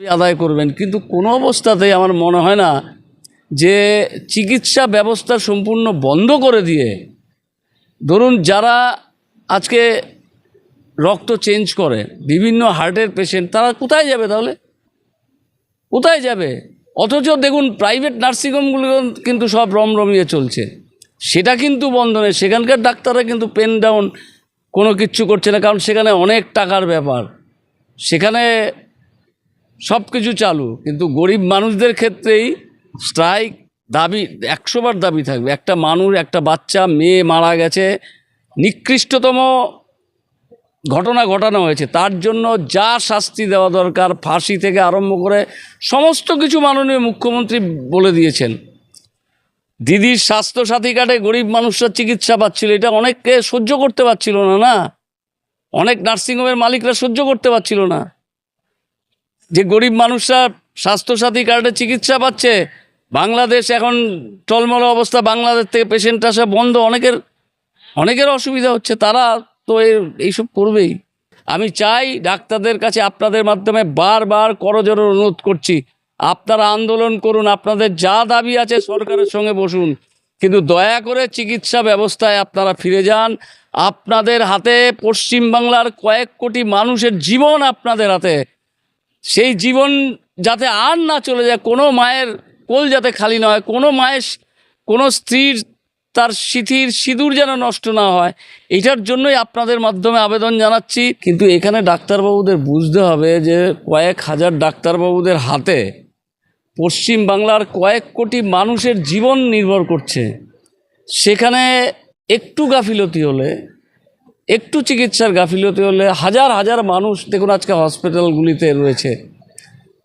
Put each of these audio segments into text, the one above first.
আদায় করবেন। কিন্তু কোনো অবস্থাতেই আমার মনে হয় না যে চিকিৎসা ব্যবস্থা সম্পূর্ণ বন্ধ করে দিয়ে, ধরুন যারা আজকে রক্ত চেঞ্জ করে, বিভিন্ন হার্টের পেশেন্ট তারা কোথায় যাবে তাহলে? কোথায় যাবে? অথচ দেখুন প্রাইভেট নার্সিংহোমগুলো কিন্তু সব রমরমিয়ে চলছে। সেটা কিন্তু বন্ধ নেই সেখানকার ডাক্তাররা কিন্তু পেন ডাউন কোনো কিচ্ছু করছে না, কারণ সেখানে অনেক টাকার ব্যাপার। সেখানে সব কিছু চালু, কিন্তু গরিব মানুষদের ক্ষেত্রেই স্ট্রাইক দাবি, একশোবার দাবি থাকবে। একটা মানুষ, একটা বাচ্চা, মেয়ে মারা গেছে, নিকৃষ্টতম ঘটনা ঘটানো হয়েছে। তার জন্য যা শাস্তি দেওয়া দরকার, ফাঁসি থেকে আরম্ভ করে সমস্ত কিছু মাননীয় মুখ্যমন্ত্রী বলে দিয়েছেন। দিদির স্বাস্থ্যসাথী কার্ডে গরিব মানুষরা চিকিৎসা পাচ্ছিল, এটা অনেককে সহ্য করতে পারছিল না না? অনেক নার্সিংহোমের মালিকরা সহ্য করতে পারছিল না। যে গরিব মানুষরা স্বাস্থ্যসাথী কার্ডে চিকিৎসা পাচ্ছে, বাংলাদেশ এখন টলমল অবস্থা, বাংলাদেশ থেকে পেশেন্ট আসা বন্ধ, অনেকের অনেকের অসুবিধা হচ্ছে, তারা তো এইসব করবেই। আমি চাই ডাক্তারদের কাছে আপনাদের মাধ্যমে বারবার করজোর অনুরোধ করছি, আপনারা আন্দোলন করুন, আপনাদের যা দাবি আছে সরকারের সঙ্গে বসুন, কিন্তু দয়া করে চিকিৎসা ব্যবস্থায় আপনারা ফিরে যান, আপনাদের হাতে পশ্চিমবাংলার কয়েক কোটি মানুষের জীবন আপনাদের হাতে। সেই জীবন যাতে আর না চলে যায়, কোনো মায়ের কোল যাতে খালি না হয়, কোনো মায়ের কোনো স্ত্রীর তার সিথির সিঁদুর যেন নষ্ট না হয়, এটার জন্যই আপনাদের মাধ্যমে আবেদন জানাচ্ছি। কিন্তু এখানে ডাক্তারবাবুদের বুঝতে হবে যে, কয়েক হাজার ডাক্তারবাবুদের হাতে পশ্চিম বাংলার কয়েক কোটি মানুষের জীবন নির্ভর করছে। সেখানে একটু গাফিলতি হলে একটু চিকিৎসার গাফিলতি হলে হাজার হাজার মানুষ, দেখুন আজকে হসপিটালগুলিতে রয়েছে,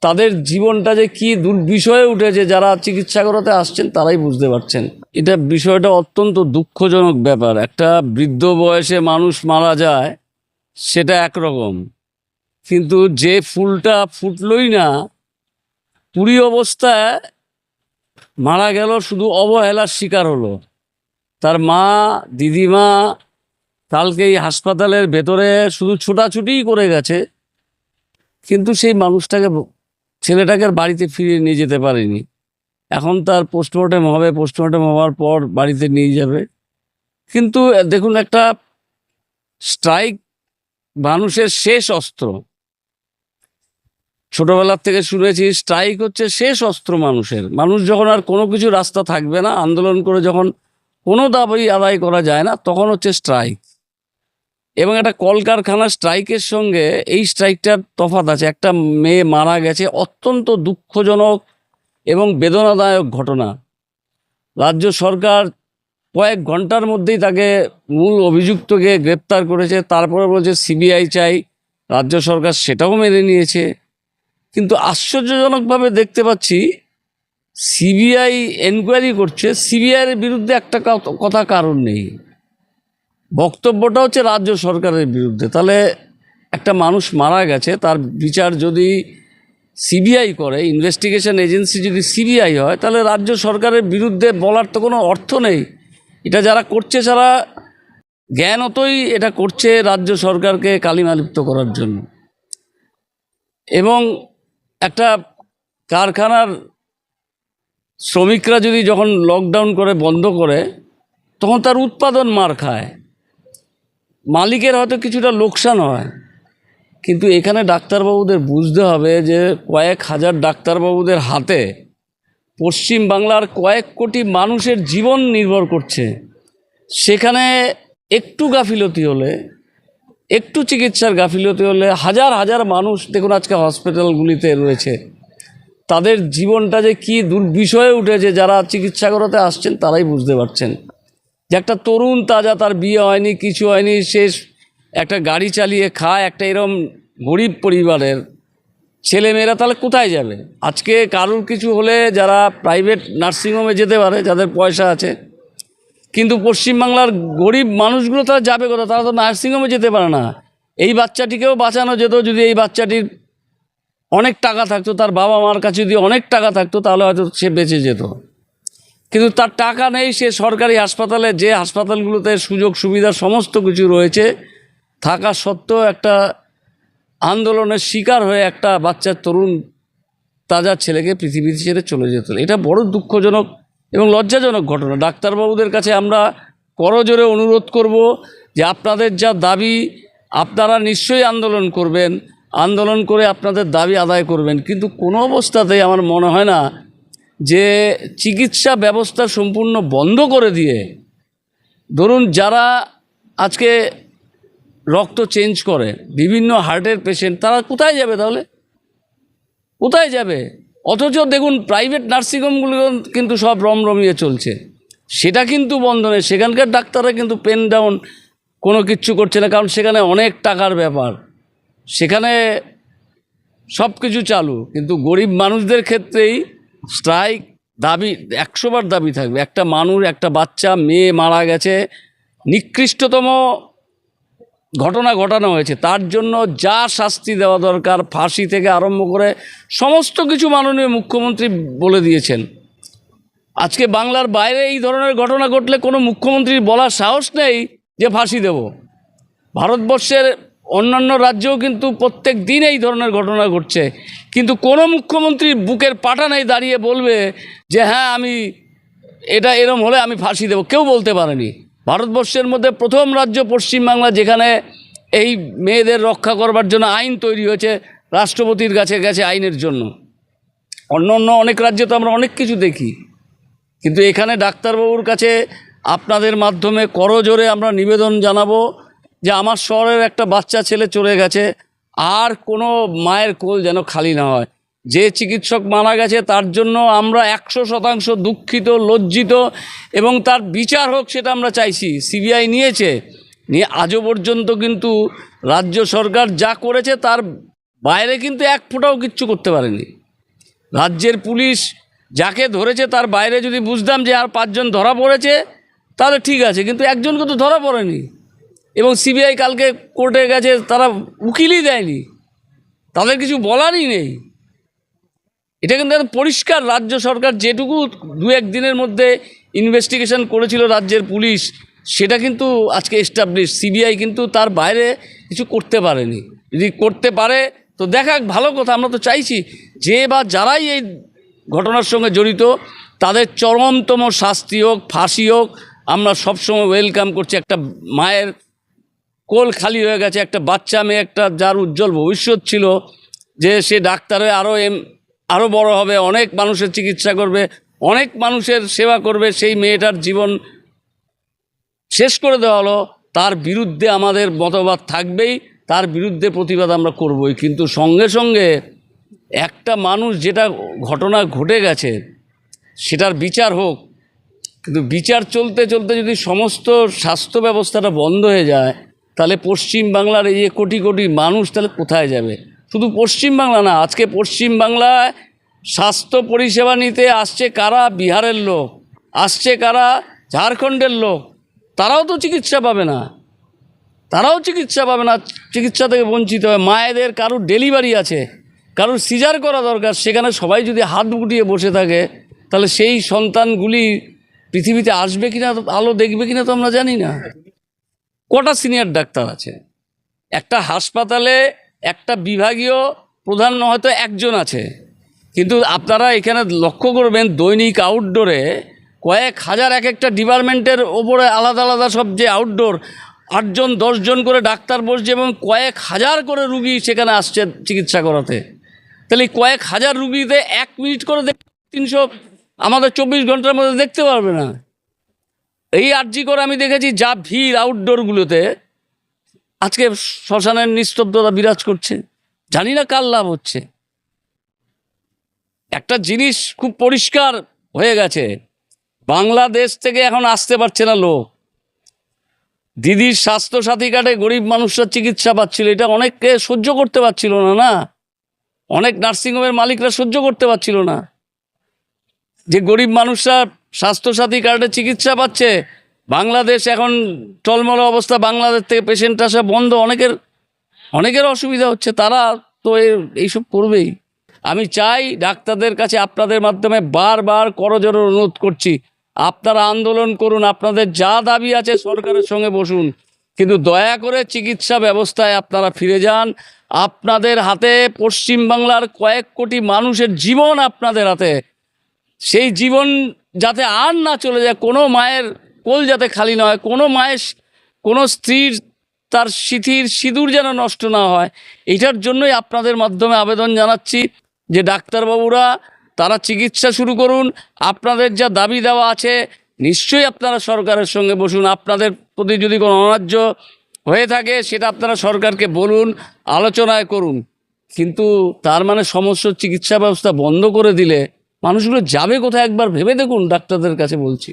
তাদের জীবনটা যে কী দুর্বিষয়ে উঠেছে, যারা চিকিৎসা করাতে আসছেন তারাই বুঝতে পারছেন। এটা বিষয়টা অত্যন্ত দুঃখজনক ব্যাপার, একটা বৃদ্ধ বয়সে মানুষ মারা যায়, সেটা একরকম। কিন্তু যে ফুলটা ফুটলই না, পুরী অবস্থায় মারা গেল, শুধু অবহেলার শিকার হলো। তার মা, দিদিমা কালকে এই হাসপাতালের ভেতরে শুধু ছোটাছুটিই করে গেছে, কিন্তু সেই মানুষটাকে, ছেলেটাকে বাড়িতে ফিরিয়ে নিয়ে যেতে পারেনি। এখন তার পোস্টমর্টেম হবে পোস্টমর্টেম হওয়ার পর বাড়িতে নিয়ে যাবে। কিন্তু দেখুন, একটা স্ট্রাইক মানুষের শেষ অস্ত্র। ছোটবেলার থেকে শুনেছি স্ট্রাইক হচ্ছে শেষ অস্ত্র মানুষের। মানুষ যখন আর কোনো কিছু রাস্তা থাকবে না, আন্দোলন করে যখন কোনো দাবি আদায় করা যায় না, তখন হচ্ছে স্ট্রাইক এবং একটা কলকারখানা স্ট্রাইকের সঙ্গে এই স্ট্রাইকটার তফাৎ আছে। একটা মেয়ে মারা গেছে, অত্যন্ত দুঃখজনক এবং বেদনাদায়ক ঘটনা। রাজ্য সরকার কয়েক ঘণ্টার মধ্যেই তাকে মূল অভিযুক্তকে গ্রেপ্তার করেছে। তারপরে বলছে, সিবিআই চাই, রাজ্য সরকার সেটাও মেনে নিয়েছে। কিন্তু আশ্চর্যজনকভাবে দেখতে পাচ্ছি, সিবিআই এনকোয়ারি করছে। সিবিআইয়ের বিরুদ্ধে একটা কথা কারণ নেই। বক্তব্যটা হচ্ছে রাজ্য সরকারের বিরুদ্ধে। তাহলে একটা মানুষ মারা গেছে, তার বিচার যদি সিবিআই করে ইনভেস্টিগেশন এজেন্সি যদি সিবিআই হয়, তাহলে রাজ্য সরকারের বিরুদ্ধে বলার তো কোনো অর্থ নেই। এটা যারা করছে যারা জ্ঞানতই এটা করছে রাজ্য সরকারকে কালিমালিপ্ত করার জন্য। এবং একটা কারখানার শ্রমিকরা যদি যখন লকডাউন করে, বন্ধ করে, তখন তার উৎপাদন মার খায়। মালিকের হয়তো কিছুটা লোকসান হয়। কিন্তু এখানে ডাক্তারবাবুদের বুঝতে হবে যে কয়েক হাজার ডাক্তারবাবুদের হাতে পশ্চিম বাংলার কয়েক কোটি মানুষের জীবন নির্ভর করছে। সেখানে একটু গাফিলতি হলে, একটু চিকিৎসার গাফিলতি হলে হাজার হাজার মানুষ, দেখুন আজকে হসপিটালগুলিতে রয়েছে, তাদের জীবনটা যে কী দুর্বিষয়ে উঠেছে, যারা চিকিৎসা করাতে আসছেন তারাই বুঝতে পারছেন। যে একটা তরুণ তাজা তার বিয়ে হয়নি, কিছু হয়নি, সে একটা গাড়ি চালিয়ে খায়, একটা এরম গরিব পরিবারের ছেলেমেয়েরা, তাহলে কোথায় যাবে? আজকে কারুর কিছু হলে যারা প্রাইভেট নার্সিংহোমে যেতে পারে, যাদের পয়সা আছে, কিন্তু পশ্চিমবাংলার গরিব মানুষগুলো তারা যাবে কোথায়? তারা তো নার্সিংহোমে যেতে পারে না। এই বাচ্চাটিকেও বাঁচানো যেত, যদি এই বাচ্চাটির অনেক টাকা থাকতো, তার বাবা মার কাছে যদি অনেক টাকা থাকতো, তাহলে হয়তো সে বেঁচে যেত। কিন্তু তার টাকা নেই, সে সরকারি হাসপাতালে, যে হাসপাতালগুলোতে সুযোগ সুবিধা সমস্ত কিছু রয়েছে, থাকা সত্ত্বেও একটা আন্দোলনের শিকার হয়ে একটা বাচ্চার তরুণ তাজা ছেলেকে পৃথিবী ছেড়ে চলে যেত এটা বড় দুঃখজনক এবং লজ্জাজনক ঘটনা। ডাক্তারবাবুদের কাছে আমরা করজোরে অনুরোধ করব যে আপনাদের যা দাবি, আপনারা নিশ্চয়ই আন্দোলন করবেন, আন্দোলন করে আপনাদের দাবি আদায় করবেন। কিন্তু কোনো অবস্থাতেই আমার মনে হয় না যে চিকিৎসা ব্যবস্থা সম্পূর্ণ বন্ধ করে দিয়ে, ধরুন যারা আজকে রক্ত চেঞ্জ করে, বিভিন্ন হার্টের পেশেন্ট, তারা কোথায় যাবে তাহলে? কোথায় যাবে? অথচ দেখুন, প্রাইভেট নার্সিংহোমগুলো কিন্তু সব রমরমিয়ে চলছে। সেটা কিন্তু বন্ধ নেই সেখানকার ডাক্তাররা কিন্তু পেন ডাউন কোনো কিচ্ছু করছে না, কারণ সেখানে অনেক টাকার ব্যাপার। সেখানে সব কিছু চালু, কিন্তু গরিব মানুষদের ক্ষেত্রেই স্ট্রাইক দাবি একশোবার দাবি থাকবে। একটা মানুষ একটা বাচ্চা, মেয়ে মারা গেছে। নিকৃষ্টতম ঘটনা ঘটানো হয়েছে। তার জন্য যা শাস্তি দেওয়া দরকার, ফাঁসি থেকে আরম্ভ করে সমস্ত কিছু মাননীয় মুখ্যমন্ত্রী বলে দিয়েছেন। আজকে বাংলার বাইরে এই ধরনের ঘটনা ঘটলে কোনো মুখ্যমন্ত্রীর বলার সাহস নেই যে ফাঁসি দেব। ভারতবর্ষের অন্যান্য রাজ্যেও কিন্তু প্রত্যেক দিন এই ধরনের ঘটনা ঘটছে। কিন্তু কোনো মুখ্যমন্ত্রী বুকের পাটা নেই দাঁড়িয়ে বলবে যে হ্যাঁ আমি এটা এরম হলে আমি ফাঁসি দেবো। কেউ বলতে পারেনি। ভারতবর্ষের মধ্যে প্রথম রাজ্য পশ্চিমবাংলা যেখানে এই মেয়েদের রক্ষা করবার জন্য আইন তৈরি হয়েছে, রাষ্ট্রপতির কাছে গেছে আইনের জন্য। অন্য অন্য অনেক রাজ্যে তো আমরা অনেক কিছু দেখি। কিন্তু এখানে ডাক্তারবাবুর কাছে আপনাদের মাধ্যমে করজোরে আমরা নিবেদন জানাব। যে আমার শহরের একটা বাচ্চা ছেলে চলে গেছে, আর কোনো মায়ের কোল যেন খালি না হয়। যে চিকিৎসক মারা গেছে, তার জন্য আমরা একশো শতাংশ দুঃখিত, লজ্জিত, এবং তার বিচার হোক সেটা আমরা চাইছি। সিবিআই নিয়েছে, নিয়ে আজও পর্যন্ত কিন্তু রাজ্য সরকার যা করেছে, তার বাইরে কিন্তু এক ফোঁটাও কিচ্ছু করতে পারেনি। রাজ্যের পুলিশ যাকে ধরেছে, তার বাইরে যদি বুঝতাম যে আর পাঁচজন ধরা পড়েছে, তাহলে ঠিক আছে, কিন্তু একজনকে তো ধরা পড়েনি। এবং সিবিআই কালকে কোর্টে গেছে তারা উকিলই দেয়নি। তাদের কিছু বলারই নেই। এটা কিন্তু পরিষ্কার রাজ্য সরকার যেটুকু দু এক দিনের মধ্যে ইনভেস্টিগেশন করেছিল রাজ্যের পুলিশ, সেটা কিন্তু আজকে এস্টাবলিশ সিবিআই কিন্তু তার বাইরে কিছু করতে পারেনি। যদি করতে পারে, তো দেখাক ভালো কথা, আমরা তো চাইছি যে বা যারাই এই ঘটনার সঙ্গে জড়িত, তাদের চরমতম শাস্তি হোক, ফাঁসি হোক, আমরা সবসময় ওয়েলকাম করছি একটা মায়ের কোল খালি হয়ে গেছে, একটা বাচ্চা মেয়ে, একটা যার উজ্জ্বল ভবিষ্যৎ ছিল, যে সে ডাক্তারে আরও এম আরও বড় হবে, অনেক মানুষের চিকিৎসা করবে, অনেক মানুষের সেবা করবে, সেই মেয়েটার জীবন শেষ করে দেওয়া হলো। তার বিরুদ্ধে আমাদের মতবাদ থাকবেই, তার বিরুদ্ধে প্রতিবাদ আমরা করবই। কিন্তু সঙ্গে সঙ্গে একটা মানুষ যেটা ঘটনা ঘটে গেছে, সেটার বিচার হোক, কিন্তু বিচার চলতে চলতে যদি সমস্ত স্বাস্থ্য ব্যবস্থাটা বন্ধ হয়ে যায় তাহলে পশ্চিম বাংলার এই যে কোটি কোটি মানুষ তাহলে কোথায় যাবে? শুধু পশ্চিম বাংলা না, আজকে পশ্চিম বাংলায় স্বাস্থ্য পরিষেবা নিতে আসছে কারা? বিহারের লোক। আসছে কারা? ঝাড়খণ্ডের লোক। তারাও তো চিকিৎসা পাবে না। তারাও চিকিৎসা পাবে না। চিকিৎসা থেকে বঞ্চিত হয়। মায়েদের কারুর ডেলিভারি আছে, কারুর সিজার করা দরকার, সেখানে সবাই যদি হাত গুটিয়ে বসে থাকে, তাহলে সেই সন্তানগুলি পৃথিবীতে আসবে কিনা, আলো দেখবে কিনা তো আমরা জানি না। কটা সিনিয়র ডাক্তার আছে? একটা হাসপাতালে একটা বিভাগীয় প্রধান হয়তো একজন আছে। কিন্তু আপনারা এখানে লক্ষ্য করবেন দৈনিক আউটডোরে কয়েক হাজার এক একটা ডিপার্টমেন্টের ওপরে আলাদা আলাদা সব যে আউটডোর আটজন, দশজন করে ডাক্তার বসছে এবং কয়েক হাজার করে রুগী সেখানে আসছে চিকিৎসা করাতে। তাহলে কয়েক হাজার রুগীতে এক মিনিট করে দেখ তিনশো, আমাদের চব্বিশ ঘণ্টার মধ্যে দেখতে পারবে না। এই আর্জি করে আমি দেখেছি যা ভিড় আউটডোরগুলোতে আজকে শ্মশানের নিস্তব্ধতা বিরাজ করছে। জানি না কার লাভ হচ্ছে। একটা জিনিস খুব পরিষ্কার হয়ে গেছে। বাংলাদেশ থেকে এখন আসতে পারছে না লোক। দিদির স্বাস্থ্যসাথী কার্ডে গরিব মানুষরা চিকিৎসা পাচ্ছিল, এটা অনেককে সহ্য করতে পারছিল না না? অনেক নার্সিংহোমের মালিকরা সহ্য করতে পারছিল না। যে গরিব মানুষরা স্বাস্থ্যসাথী কার্ডে চিকিৎসা পাচ্ছে। বাংলাদেশ এখন টলমল অবস্থা। বাংলাদেশ থেকে পেশেন্ট আসা বন্ধ। অনেকের অনেকের অসুবিধা হচ্ছে। তারা তো এইসব করবেই। আমি চাই ডাক্তারদের কাছে আপনাদের মাধ্যমে বারবার করজোর অনুরোধ করছি। আপনারা আন্দোলন করুন। আপনাদের যা দাবি আছে সরকারের সঙ্গে বসুন। কিন্তু দয়া করে চিকিৎসা ব্যবস্থায় আপনারা ফিরে যান। আপনাদের হাতে পশ্চিমবাংলার কয়েক কোটি মানুষের জীবন আপনাদের হাতে। সেই জীবন যাতে আর না চলে যায়, কোনো মায়ের কোল যাতে খালি না হয়, কোনো মায়ের কোনো স্ত্রীর তার সিথির সিঁদুর যেন নষ্ট না হয়। এটার জন্যই আপনাদের মাধ্যমে আবেদন জানাচ্ছি যে ডাক্তারবাবুরা, তারা চিকিৎসা শুরু করুন। আপনাদের যা দাবি দেওয়া আছে, নিশ্চয়ই আপনারা সরকারের সঙ্গে বসুন। আপনাদের প্রতি যদি কোনো অনার্য হয়ে থাকে, সেটা আপনারা সরকারকে বলুন, আলোচনায় করুন। কিন্তু তার মানে সমস্ত চিকিৎসা ব্যবস্থা বন্ধ করে দিলে মানুষগুলো যাবে কোথায় একবার ভেবে দেখুন ডাক্তারদের কাছে বলছি।